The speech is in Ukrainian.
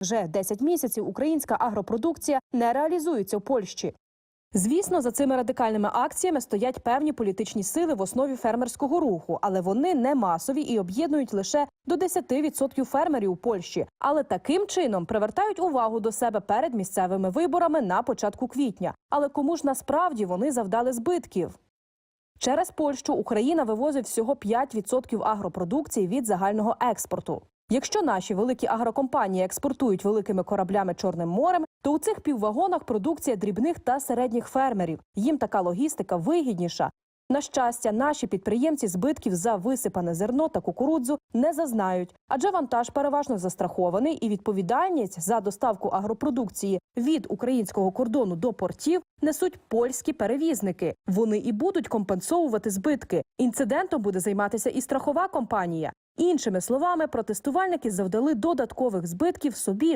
Вже 10 місяців українська агропродукція не реалізується у Польщі. Звісно, за цими радикальними акціями стоять певні політичні сили в основі фермерського руху, але вони не масові і об'єднують лише до 10% фермерів у Польщі. Але таким чином привертають увагу до себе перед місцевими виборами на початку квітня. Але кому ж насправді вони завдали збитків? Через Польщу Україна вивозить всього 5% агропродукції від загального експорту. Якщо наші великі агрокомпанії експортують великими кораблями Чорним морем, то у цих піввагонах продукція дрібних та середніх фермерів. Їм така логістика вигідніша. На щастя, наші підприємці збитків за висипане зерно та кукурудзу не зазнають, адже вантаж переважно застрахований, і відповідальність за доставку агропродукції від українського кордону до портів несуть польські перевізники. Вони і будуть компенсовувати збитки. Інцидентом буде займатися і страхова компанія. Іншими словами, протестувальники завдали додаткових збитків собі